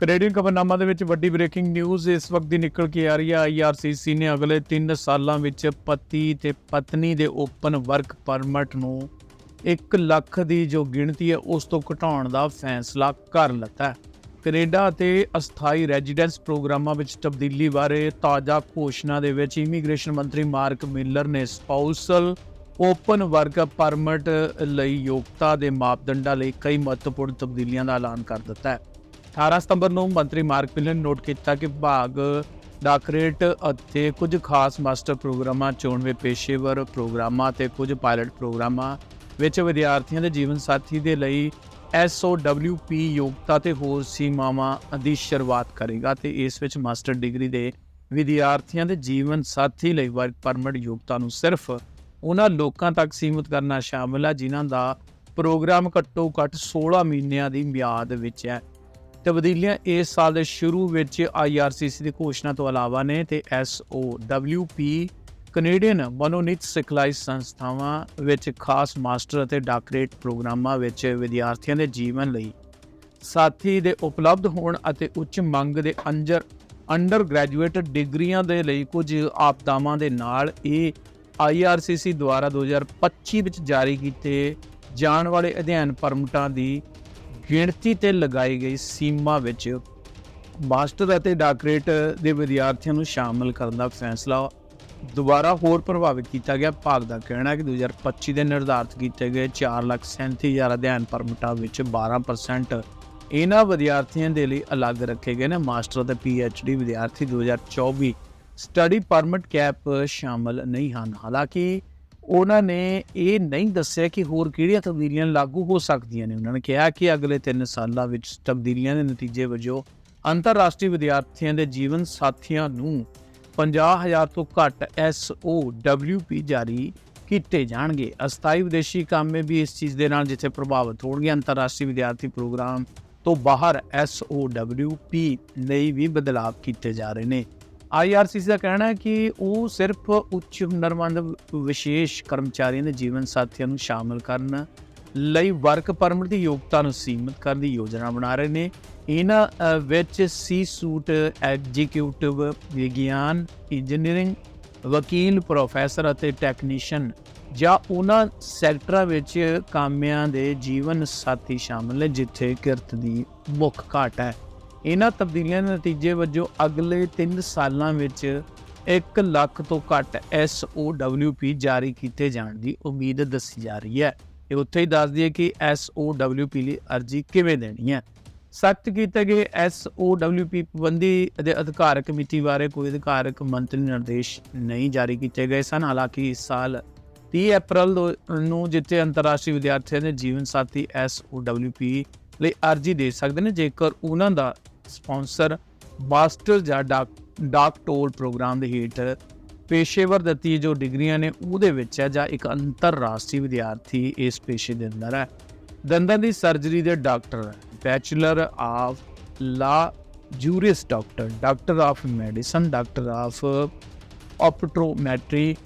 Canadian ਖਬਰਨਾਮਾ ਦੇ ਵਿੱਚ ਵੱਡੀ ਬ੍ਰੇਕਿੰਗ ਨਿਊਜ਼ ਇਸ ਵਕਤ ਦੀ ਨਿਕਲ ਕੇ ਆ ਰਹੀ ਹੈ। ਆਈਆਰਸੀਸੀ ਨੇ ਅਗਲੇ 3 ਸਾਲਾਂ ਵਿੱਚ ਪਤੀ ਤੇ ਪਤਨੀ ਦੇ ਓਪਨ ਵਰਕ ਪਰਮਿਟ ਨੂੰ 1 ਲੱਖ ਦੀ ਜੋ ਗਿਣਤੀ ਹੈ, ਉਸ ਤੋਂ ਘਟਾਉਣ ਦਾ ਫੈਸਲਾ ਕਰ ਲਿੱਤਾ ਹੈ। ਕੈਨੇਡਾ ਅਤੇ ਅਸਥਾਈ ਰੈਜ਼ੀਡੈਂਸ ਪ੍ਰੋਗਰਾਮਾਂ ਵਿੱਚ ਤਬਦੀਲੀ ਬਾਰੇ ਤਾਜ਼ਾ ਘੋਸ਼ਣਾ ਦੇ ਵਿੱਚ ਇਮੀਗ੍ਰੇਸ਼ਨ ਮੰਤਰੀ ਮਾਰਕ ਮਿਲਰ ਨੇ ਸਪਾਊਸਲ ਓਪਨ ਵਰਕ ਪਰਮਿਟ ਲਈ ਯੋਗਤਾ ਦੇ ਮਾਪਦੰਡਾਂ ਲਈ ਕਈ ਮਹੱਤਵਪੂਰਨ ਤਬਦੀਲੀਆਂ ਦਾ ਐਲਾਨ ਕਰ ਦਿੱਤਾ ਹੈ। 18 ਸਤੰਬਰ ਨੂੰ ਮੰਤਰੀ ਮਾਰਕ ਮਿਲਰ ਨੇ ਨੋਟ ਕੀਤਾ ਕਿ ਭਾਗ ਡਾਕਟਰੇਟ ਅਤੇ ਕੁਝ ਖਾਸ ਮਾਸਟਰ ਪ੍ਰੋਗਰਾਮਾਂ, ਚੋਣਵੇਂ ਪੇਸ਼ੇਵਰ ਪ੍ਰੋਗਰਾਮਾਂ ਤੇ ਕੁਝ ਪਾਇਲਟ ਪ੍ਰੋਗਰਾਮਾਂ ਵਿੱਚ ਵਿਦਿਆਰਥੀਆਂ ਦੇ ਜੀਵਨ ਸਾਥੀ ਦੇ ਲਈ SOWP ਯੋਗਤਾ ਤੇ ਹੋਰ ਸੀਮਾਵਾਂ ਦੀ ਸ਼ੁਰੂਆਤ ਕਰੇਗਾ ਤੇ ਇਸ ਵਿੱਚ ਮਾਸਟਰ ਡਿਗਰੀ ਦੇ ਵਿਦਿਆਰਥੀਆਂ ਦੇ ਜੀਵਨ ਸਾਥੀ ਲਈ ਵਰਕ ਪਰਮਿਟ ਯੋਗਤਾ ਨੂੰ ਸਿਰਫ ਉਹਨਾਂ ਲੋਕਾਂ ਤੱਕ ਸੀਮਿਤ ਕਰਨਾ ਸ਼ਾਮਲ ਹੈ, ਜਿਨ੍ਹਾਂ ਦਾ ਪ੍ਰੋਗਰਾਮ ਘੱਟੋ ਘੱਟ 16 ਮਹੀਨਿਆਂ ਦੀ ਮਿਆਦ ਵਿੱਚ ਹੈ। ਤਬਦੀਲੀਆਂ ਇਸ ਸਾਲ ਦੇ ਸ਼ੁਰੂ ਵਿੱਚ IRCC ਦੀ ਘੋਸ਼ਣਾ ਤੋਂ ਇਲਾਵਾ ਨੇ ਤੇ SOWP ਕੈਨੇਡੀਅਨ ਮਨੋਨੀਤ ਸਿਖਲਾਈ ਸੰਸਥਾਵਾਂ ਵਿੱਚ ਖਾਸ ਮਾਸਟਰ ਅਤੇ ਡਾਕਟਰੇਟ ਪ੍ਰੋਗਰਾਮਾਂ ਵਿੱਚ ਵਿਦਿਆਰਥੀਆਂ ਦੇ ਜੀਵਨ ਲਈ ਸਾਥੀ ਦੇ ਉਪਲਬਧ ਹੋਣ ਅਤੇ ਉੱਚ ਮੰਗ ਦੇ ਅੰਜਰ ਅੰਡਰ ਗ੍ਰੈਜੂਏਟ ਡਿਗਰੀਆਂ ਦੇ ਲਈ ਕੁਝ ਆਪਦਾਵਾਂ ਦੇ ਨਾਲ ਇਹ IRCC ਦੁਆਰਾ 2025 ਵਿੱਚ ਜਾਰੀ ਕੀਤੇ ਜਾਣ ਵਾਲੇ ਅਧਿਐਨ ਪਰਮਿਟਾਂ ਦੀ ਗਿਣਤੀ ਤੇ ਲਗਾਈ ਗਈ ਸੀਮਾ ਵਿੱਚ ਮਾਸਟਰ ਅਤੇ ਡਾਕਟਰੇਟ ਦੇ ਵਿਦਿਆਰਥੀਆਂ ਨੂੰ ਸ਼ਾਮਲ ਕਰਨ ਦਾ ਫੈਸਲਾ ਦੁਬਾਰਾ ਹੋਰ ਪ੍ਰਭਾਵਿਤ ਕੀਤਾ ਗਿਆ। ਭਾਗ ਦਾ ਕਹਿਣਾ ਹੈ ਕਿ 2025 ਦੇ ਨਿਰਧਾਰਤ ਕੀਤੇ ਗਏ 4,37,000 ਅਧਿਐਨ ਪਰਮਿਟਾਂ ਵਿੱਚ 12% ਇਹਨਾਂ ਵਿਦਿਆਰਥੀਆਂ ਦੇ ਲਈ ਅਲੱਗ ਰੱਖੇ ਗਏ ਨੇ। ਮਾਸਟਰ ਅਤੇ ਪੀਐਚਡੀ ਵਿਦਿਆਰਥੀ 2024 ਸਟੱਡੀ ਪਰਮਿਟ ਕੈਪ ਸ਼ਾਮਲ ਨਹੀਂ ਹਨ। ਹਾਲਾਂਕਿ ਉਹਨਾਂ ਨੇ ਇਹ ਨਹੀਂ ਦੱਸਿਆ ਕਿ ਹੋਰ ਕਿਹੜੀਆਂ ਤਬਦੀਲੀਆਂ ਲਾਗੂ ਹੋ ਸਕਦੀਆਂ ਨੇ। ਉਹਨਾਂ ਨੇ ਕਿਹਾ ਕਿ ਅਗਲੇ 3 ਸਾਲਾਂ ਵਿੱਚ ਤਬਦੀਲੀਆਂ ਦੇ ਨਤੀਜੇ ਵਜੋਂ ਅੰਤਰਰਾਸ਼ਟਰੀ ਵਿਦਿਆਰਥੀਆਂ ਦੇ ਜੀਵਨ ਸਾਥੀਆਂ ਨੂੰ 50000 ਤੋਂ ਘੱਟ SOWP ਜਾਰੀ ਕੀਤੇ ਜਾਣਗੇ। ਅਸਥਾਈ ਵਿਦੇਸ਼ੀ ਕਾਮੇ ਵੀ ਇਸ ਚੀਜ਼ ਦੇ ਨਾਲ ਜਿੱਥੇ ਪ੍ਰਭਾਵਿਤ ਹੋਣਗੇ। ਅੰਤਰਰਾਸ਼ਟਰੀ ਵਿਦਿਆਰਥੀ ਪ੍ਰੋਗਰਾਮ ਤੋਂ ਬਾਹਰ SOWP ਲਈ ਵੀ ਬਦਲਾਅ ਕੀਤੇ ਜਾ ਰਹੇ ਨੇ। IRCC ਦਾ ਕਹਿਣਾ ਹੈ ਕਿ ਉਹ ਸਿਰਫ ਉੱਚ ਹੁਨਰਮੰਦ ਵਿਸ਼ੇਸ਼ ਕਰਮਚਾਰੀਆਂ ਦੇ ਜੀਵਨ ਸਾਥੀਆਂ ਨੂੰ ਸ਼ਾਮਲ ਕਰਨ ਲਈ ਵਰਕ ਪਰਮਿਟ ਦੀ ਯੋਗਤਾ ਨੂੰ ਸੀਮਿਤ ਕਰਨ ਦੀ ਯੋਜਨਾ ਬਣਾ ਰਹੇ ਨੇ। ਇਹਨਾਂ ਵਿੱਚ ਸੀ ਸੂਟ ਐਗਜ਼ੀਕਿਊਟਿਵ ਵਿਗਿਆਨ ਇੰਜੀਨੀਅਰਿੰਗ ਵਕੀਲ ਪ੍ਰੋਫੈਸਰ ਅਤੇ ਟੈਕਨੀਸ਼ੀਅਨ ਜਾਂ ਉਹਨਾਂ ਸੈਕਟਰਾਂ ਵਿੱਚ ਕਾਮਿਆਂ ਦੇ ਜੀਵਨ ਸਾਥੀ ਸ਼ਾਮਲ ਨੇ, ਜਿੱਥੇ ਕਿਰਤ ਦੀ ਮੁੱਖ ਘਾਟ ਹੈ। ਇਹਨਾਂ ਤਬਦੀਲੀਆਂ ਦੇ ਨਤੀਜੇ ਵਜੋਂ ਅਗਲੇ 3 ਸਾਲਾਂ ਵਿੱਚ 1 ਲੱਖ ਤੋਂ ਘੱਟ SOWP ਜਾਰੀ ਕੀਤੇ ਜਾਣ ਦੀ ਉਮੀਦ ਦੱਸੀ ਜਾ ਰਹੀ ਹੈ। ਇਹ ਉੱਥੇ ਹੀ ਦੱਸ ਦਈਏ ਕਿ SOWP ਲਈ ਅਰਜ਼ੀ ਕਿਵੇਂ ਦੇਣੀ ਹੈ? ਸਖਤ ਕੀਤੇ ਗਏ SOWP ਪਾਬੰਦੀ ਦੇ ਅਧਿਕਾਰ ਮਿਤੀ ਬਾਰੇ ਕੋਈ ਅਧਿਕਾਰਕ ਮੰਤਰੀ ਨਿਰਦੇਸ਼ ਨਹੀਂ ਜਾਰੀ ਕੀਤੇ ਗਏ ਸਨ। ਹਾਲਾਂਕਿ ਇਸ ਸਾਲ 30 ਅਪ੍ਰੈਲ ਨੂੰ ਜਿੱਥੇ ਅੰਤਰਰਾਸ਼ਟਰੀ ਵਿਦਿਆਰਥੀਆਂ ਦੇ ਜੀਵਨ ਸਾਥੀ SOWP ਲਈ ਅਰਜ਼ੀ ਦੇ ਸਕਦੇ ਨੇ, ਜੇਕਰ ਉਹਨਾਂ ਦਾ ਸਪਾਂਸਰ ਮਾਸਟਰ ਜਾਂ ਡਾਕ ਡਾਕਟੋਰ ਪ੍ਰੋਗਰਾਮ ਦੇ ਹੇਠ ਪੇਸ਼ੇਵਰ ਦਿੱਤੀ ਜੋ ਡਿਗਰੀਆਂ ਨੇ ਉਹਦੇ ਵਿੱਚ ਹੈ ਜਾਂ ਇੱਕ ਅੰਤਰਰਾਸ਼ਟਰੀ ਵਿਦਿਆਰਥੀ ਇਸ ਪੇਸ਼ੇ ਦੇ ਅੰਦਰ ਹੈ। ਦੰਦਾਂ ਦੀ ਸਰਜਰੀ ਦੇ doctor, bachelor of law juris doctor doctor of medicine, doctor of optometry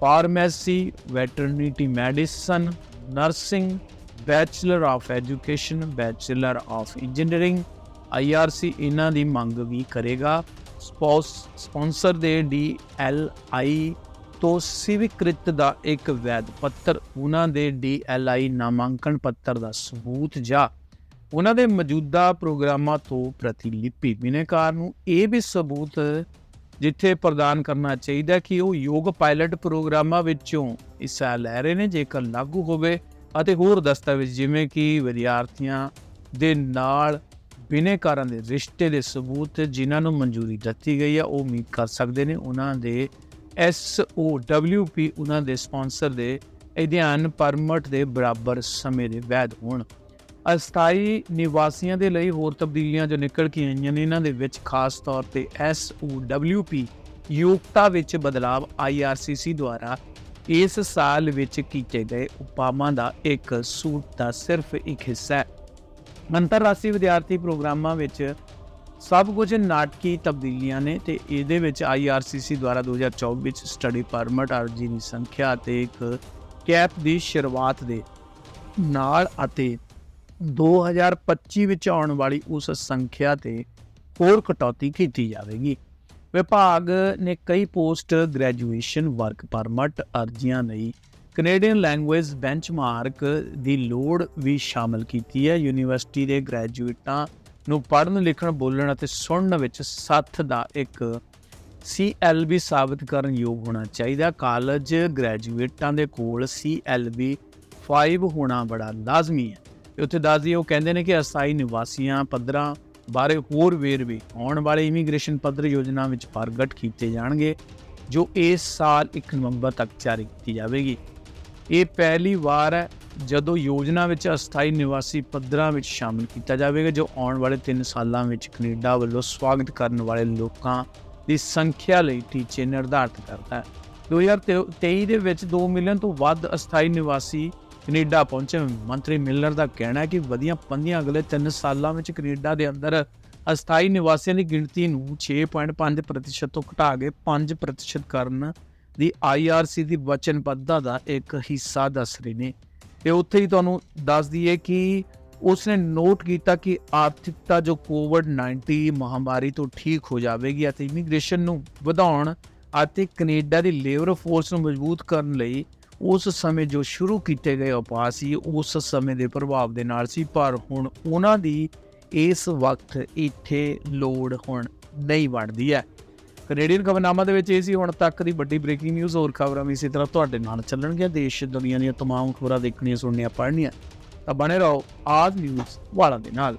pharmacy, veterinary medicine, nursing, bachelor of education, bachelor of engineering IRC ਇਹਨਾਂ ਦੀ ਮੰਗ ਵੀ ਕਰੇਗਾ। ਸਪੌਸ, ਸਪਾਂਸਰ ਦੇ ਡੀ ਐਲ ਆਈ ਤੋਂ ਸਿਵੀਕ੍ਰਿਤ ਦਾ ਇੱਕ ਵੈਦ ਪੱਤਰ, ਉਹਨਾਂ ਦੇ ਡੀ ਐਲ ਆਈ ਨਾਮਾਂਕਣ ਪੱਤਰ ਦਾ ਸਬੂਤ ਜਾਂ ਉਹਨਾਂ ਦੇ ਮੌਜੂਦਾ ਪ੍ਰੋਗਰਾਮਾਂ ਤੋਂ ਪ੍ਰਤੀਲਿਪੀ ਬਿਨੇਕਾਰ ਨੂੰ ਇਹ ਵੀ ਸਬੂਤ ਜਿੱਥੇ ਪ੍ਰਦਾਨ ਕਰਨਾ ਚਾਹੀਦਾ ਕਿ ਉਹ ਯੋਗ ਪਾਇਲਟ ਪ੍ਰੋਗਰਾਮਾਂ ਵਿੱਚੋਂ ਹਿੱਸਾ ਲੈ ਰਹੇ ਨੇ, ਜੇਕਰ ਲਾਗੂ ਹੋਵੇ। ਅਤੇ ਹੋਰ ਦਸਤਾਵੇਜ਼ ਜਿਵੇਂ ਕਿ ਵਿਦਿਆਰਥੀਆਂ ਦੇ ਨਾਲ ਬਿਨੇਕਾਰਾਂ ਦੇ ਰਿਸ਼ਤੇ ਦੇ ਸਬੂਤ ਜਿਨ੍ਹਾਂ ਨੂੰ ਮਨਜ਼ੂਰੀ ਦਿੱਤੀ ਗਈ ਹੈ ਉਹ ਉਮੀਦ ਕਰ ਸਕਦੇ ਨੇ ਉਹਨਾਂ ਦੇ SOWP ਉਹਨਾਂ ਦੇ ਸਪਾਂਸਰ ਦੇ ਅਧਿਐਨ ਪਰਮਿਟ ਦੇ ਬਰਾਬਰ ਸਮੇਂ ਦੇ ਵੈਧ ਹੋਣ। ਅਸਥਾਈ ਨਿਵਾਸੀਆਂ ਦੇ ਲਈ ਹੋਰ ਤਬਦੀਲੀਆਂ ਜੋ ਨਿਕਲ ਕੇ ਆਈਆਂ ਨੇ, ਇਹਨਾਂ ਦੇ ਵਿੱਚ ਖਾਸ ਤੌਰ ਤੇ SOWP ਯੋਗਤਾ ਵਿੱਚ ਬਦਲਾਵ IRCC ਦੁਆਰਾ ਇਸ ਸਾਲ ਵਿੱਚ ਕੀਤੇ ਗਏ ਉਪਾਵਾਂ ਦਾ ਇੱਕ ਸੂਟ ਦਾ ਸਿਰਫ ਇੱਕ ਹਿੱਸਾ ਹੈ। ਅੰਤਰਰਾਸ਼ਟਰੀ ਵਿਦਿਆਰਥੀ ਪ੍ਰੋਗਰਾਮਾਂ ਵਿੱਚ ਸਭ ਕੁਝ ਨਾਟਕੀ ਤਬਦੀਲੀਆਂ ਨੇ ਤੇ ਇਹਦੇ ਵਿੱਚ IRCC ਦੁਆਰਾ 2024 ਵਿੱਚ ਸਟੱਡੀ ਪਰਮਿਟ ਅਰਜ਼ੀ ਦੀ ਸੰਖਿਆ ਤੇ ਇੱਕ ਕੈਪ ਦੀ ਸ਼ੁਰੂਆਤ ਦੇ ਨਾਲ ਅਤੇ 2025 ਵਿੱਚ ਆਉਣ ਵਾਲੀ ਉਸ ਸੰਖਿਆ ਤੇ ਹੋਰ ਕਟੌਤੀ ਕੀਤੀ ਜਾਵੇਗੀ। ਵਿਭਾਗ ਨੇ ਕਈ ਪੋਸਟ ਗ੍ਰੈਜੂਏਸ਼ਨ ਵਰਕ ਪਰਮਿਟ ਅਰਜ਼ੀਆਂ ਲਈ ਕੈਨੇਡੀਅਨ ਲੈਂਗੁਏਜ ਬੈਂਚਮਾਰਕ ਦੀ ਲੋੜ ਵੀ ਸ਼ਾਮਲ ਕੀਤੀ ਹੈ। ਯੂਨੀਵਰਸਿਟੀ ਦੇ ਗ੍ਰੈਜੂਏਟਾਂ ਨੂੰ ਪੜ੍ਹਨ, ਲਿਖਣ, ਬੋਲਣ ਅਤੇ ਸੁਣਨ ਵਿੱਚ ਸੱਥ ਦਾ ਇੱਕ CLB ਸਾਬਤ ਕਰਨ ਯੋਗ ਹੋਣਾ ਚਾਹੀਦਾ। ਕਾਲਜ ਗ੍ਰੈਜੂਏਟਾਂ ਦੇ ਕੋਲ CLB 5 ਹੋਣਾ ਬੜਾ ਲਾਜ਼ਮੀ ਹੈ। ਉੱਥੇ ਦੱਸਦੀ ਉਹ ਕਹਿੰਦੇ ਨੇ ਕਿ ਅਸਥਾਈ ਨਿਵਾਸੀਆਂ ਪੱਧਰਾਂ ਬਾਰੇ ਹੋਰ ਵੇਰਵੇ ਆਉਣ ਵਾਲੇ ਇਮੀਗ੍ਰੇਸ਼ਨ ਪੱਧਰ ਯੋਜਨਾ ਵਿੱਚ ਪ੍ਰਗਟ ਕੀਤੇ ਜਾਣਗੇ, ਜੋ ਇਸ ਸਾਲ 1 ਨਵੰਬਰ ਤੱਕ ਜਾਰੀ ਕੀਤੀ ਜਾਵੇਗੀ। ਇਹ ਪਹਿਲੀ ਵਾਰ ਹੈ ਜਦੋਂ ਯੋਜਨਾ ਵਿੱਚ ਅਸਥਾਈ ਨਿਵਾਸੀ ਪੱਧਰਾਂ ਵਿੱਚ ਸ਼ਾਮਲ ਕੀਤਾ ਜਾਵੇਗਾ, ਜੋ ਆਉਣ ਵਾਲੇ 3 ਸਾਲਾਂ ਵਿੱਚ ਕੈਨੇਡਾ ਵੱਲੋਂ ਸਵਾਗਤ ਕਰਨ ਵਾਲੇ ਲੋਕਾਂ ਦੀ ਸੰਖਿਆ ਲਈ ਟੀਚੇ ਨਿਰਧਾਰਤ ਕਰਦਾ ਹੈ। 2023 ਦੇ ਵਿੱਚ 2 ਮਿਲੀਅਨ ਤੋਂ ਵੱਧ ਅਸਥਾਈ ਨਿਵਾਸੀ ਕੈਨੇਡਾ ਪਹੁੰਚੇ। ਮੰਤਰੀ ਮਿਲਨਰ ਦਾ ਕਹਿਣਾ ਹੈ ਕਿ ਵਧੀਆਂ ਪੰਧੀਆਂ ਅਗਲੇ 3 ਸਾਲਾਂ ਵਿੱਚ ਕੈਨੇਡਾ ਦੇ ਅੰਦਰ ਅਸਥਾਈ ਨਿਵਾਸੀਆਂ ਦੀ ਗਿਣਤੀ ਨੂੰ 6.5% ਤੋਂ ਘਟਾ ਕੇ 5% ਕਰਨ ਦੀ IRC ਦੀ ਵਚਨਬੱਧਤਾ ਦਾ ਇੱਕ ਹਿੱਸਾ ਦੱਸ ਰਹੇ ਨੇ। ਤੇ ਉੱਥੇ ਹੀ ਤੁਹਾਨੂੰ ਦੱਸ ਦਈਏ ਕਿ ਉਸਨੇ ਨੋਟ ਕੀਤਾ ਕਿ ਆਰਥਿਕਤਾ ਜੋ ਕੋਵਿਡ-19 ਮਹਾਮਾਰੀ ਤੋਂ ਠੀਕ ਹੋ ਜਾਵੇਗੀ ਅਤੇ ਇਮੀਗ੍ਰੇਸ਼ਨ ਨੂੰ ਵਧਾਉਣ ਅਤੇ ਕੈਨੇਡਾ ਦੀ ਲੇਬਰ ਫੋਰਸ ਨੂੰ ਮਜ਼ਬੂਤ ਕਰਨ ਲਈ ਉਸ ਸਮੇਂ ਜੋ ਸ਼ੁਰੂ ਕੀਤੇ ਗਏ ਉਪਾਅ ਸੀ, ਉਸ ਸਮੇਂ ਦੇ ਪ੍ਰਭਾਵ ਦੇ ਨਾਲ ਸੀ। ਪਰ ਹੁਣ ਉਹਨਾਂ ਦੀ ਇਸ ਵਕਤ ਇੱਥੇ ਲੋੜ ਹੁਣ ਨਹੀਂ ਬਣਦੀ ਹੈ। ਕੈਨੇਡੀਅਨ ਖਬਰਨਾਮਾ ਦੇ ਵਿੱਚ ਇਹ ਸੀ ਹੁਣ ਤੱਕ ਦੀ ਵੱਡੀ ਬ੍ਰੇਕਿੰਗ ਨਿਊਜ਼ ਹੋਰ ਖਬਰਾਂ ਵੀ ਇਸੇ ਤਰ੍ਹਾਂ ਤੁਹਾਡੇ ਨਾਲ ਚੱਲਣਗੀਆਂ ਦੇਸ਼ ਦੁਨੀਆ ਦੀਆਂ तमाम ਖਬਰਾਂ ਦੇਖਣੀਆਂ ਸੁਣਨੀਆਂ ਪੜ੍ਹਨੀਆਂ ਤਾਂ ਬਣੇ ਰਹੋ ਆਜ ਨਿਊਜ਼ ਵਾਲਾ ਦੇ ਨਾਲ